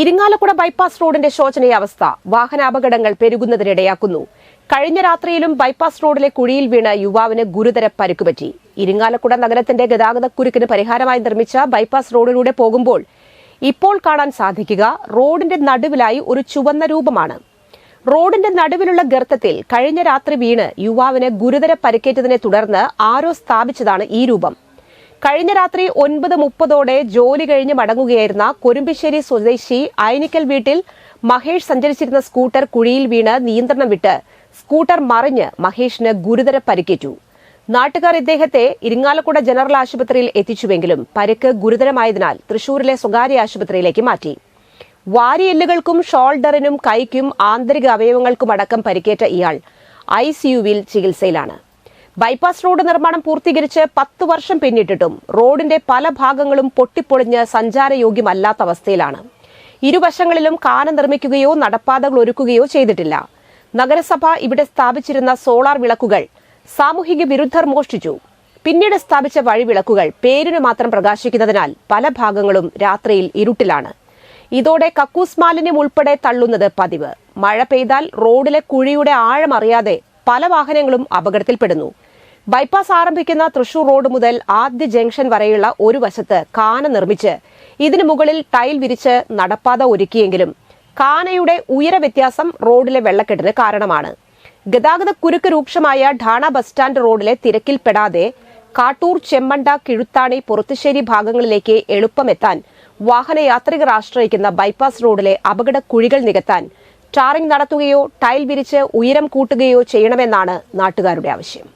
Irinjalakuda bypass റോഡിന്റെ ശോചനീയാവസ്ഥ വാഹനാപകടങ്ങൾ പെരുകുന്നതിനിടയാക്കുന്നു. കഴിഞ്ഞ രാത്രിയിലും ബൈപ്പാസ് റോഡിലെ കുഴിയിൽ വീണ് യുവാവിന് ഗുരുതര പരുക്കുപറ്റി. ഇരിങ്ങാലക്കുട നഗരത്തിന്റെ ഗതാഗതക്കുരുക്കിന് പരിഹാരമായി നിർമ്മിച്ച ബൈപ്പാസ് റോഡിലൂടെ പോകുമ്പോൾ ഇപ്പോൾ കാണാൻ സാധിക്കുക റോഡിന്റെ നടുവിലായി ഒരു ചുവന്ന രൂപമാണ്. റോഡിന്റെ നടുവിലുള്ള ഗർത്തത്തിൽ കഴിഞ്ഞ രാത്രി വീണ് യുവാവിന് ഗുരുതര പരിക്കേറ്റതിനെ തുടർന്ന് ആരോ സ്ഥാപിച്ചതാണ് ഈ രൂപം. കഴിഞ്ഞ രാത്രി ഒൻപത് മുപ്പതോടെ ജോലി കഴിഞ്ഞ് മടങ്ങുകയായിരുന്ന കൊരുമ്പിശ്ശേരി സ്വദേശി ഐനിക്കൽ വീട്ടിൽ മഹേഷ് സഞ്ചരിച്ചിരുന്ന സ്കൂട്ടർ കുഴിയിൽ വീണ് നിയന്ത്രണം വിട്ട് സ്കൂട്ടർ മറിഞ്ഞ് മഹേഷിന് ഗുരുതര പരിക്കേറ്റു. നാട്ടുകാർ ഇദ്ദേഹത്തെ ഇരിങ്ങാലക്കുട ജനറൽ ആശുപത്രിയിൽ എത്തിച്ചുവെങ്കിലും പരിക്ക് ഗുരുതരമായതിനാൽ തൃശൂരിലെ സ്വകാര്യ ആശുപത്രിയിലേക്ക് മാറ്റി. വാരിയെല്ലുകൾക്കും ഷോൾഡറിനും കൈക്കും ആന്തരിക അവയവങ്ങൾക്കുമടക്കം പരിക്കേറ്റ ഇയാൾ ഐ സിയുവിൽ ചികിത്സയിലാണ്. ബൈപ്പാസ് റോഡ് നിർമ്മാണം പൂർത്തീകരിച്ച് പത്ത് വർഷം പിന്നിട്ടിട്ടും റോഡിന്റെ പല ഭാഗങ്ങളും പൊട്ടിപ്പൊളിഞ്ഞ് സഞ്ചാരയോഗ്യമല്ലാത്ത അവസ്ഥയിലാണ്. ഇരുവശങ്ങളിലും കാന നിർമ്മിക്കുകയോ നടപ്പാതകൾ ഒരുക്കുകയോ ചെയ്തിട്ടില്ല. നഗരസഭ ഇവിടെ സ്ഥാപിച്ചിരുന്ന സോളാർ വിളക്കുകൾ സാമൂഹിക വിരുദ്ധർ മോഷ്ടിച്ചു. പിന്നീട് സ്ഥാപിച്ച വഴിവിളക്കുകൾ പേരിന് മാത്രം പ്രകാശിക്കുന്നതിനാൽ പല ഭാഗങ്ങളും രാത്രിയിൽ ഇരുട്ടിലാണ്. ഇതോടെ കക്കൂസ് മാലിന്യം ഉൾപ്പെടെ തള്ളുന്നത് പതിവ്. മഴ പെയ്താൽ റോഡിലെ കുഴിയുടെ ആഴമറിയാതെ പല വാഹനങ്ങളും അപകടത്തിൽപ്പെടുന്നു. ബൈപ്പാസ് ആരംഭിക്കുന്ന തൃശൂർ റോഡ് മുതൽ ആദ്യ ജംഗ്ഷൻ വരെയുള്ള ഒരു വശത്ത് കാന നിർമ്മിച്ച് ഇതിനു മുകളിൽ ടൈൽ വിരിച്ച് നടപ്പാത ഒരുക്കിയെങ്കിലും കാനയുടെ ഉയര വ്യത്യാസം റോഡിലെ വെള്ളക്കെട്ടിന് കാരണമാണ്. ഗതാഗത കുരുക്ക് രൂക്ഷമായ ഠാണ ബസ് സ്റ്റാൻഡ് റോഡിലെ തിരക്കിൽപ്പെടാതെ കാട്ടൂർ ചെമ്മണ്ട കിഴുത്താണി പുറത്തുശ്ശേരി ഭാഗങ്ങളിലേക്ക് എളുപ്പമെത്താൻ വാഹനയാത്രികർ ആശ്രയിക്കുന്ന ബൈപ്പാസ് റോഡിലെ അപകട കുഴികൾ നികത്താൻ ടാറിംഗ് നടത്തുകയോ ടൈൽ വിരിച്ച് ഉയരം കൂട്ടുകയോ ചെയ്യണമെന്നാണ് നാട്ടുകാരുടെ ആവശ്യം.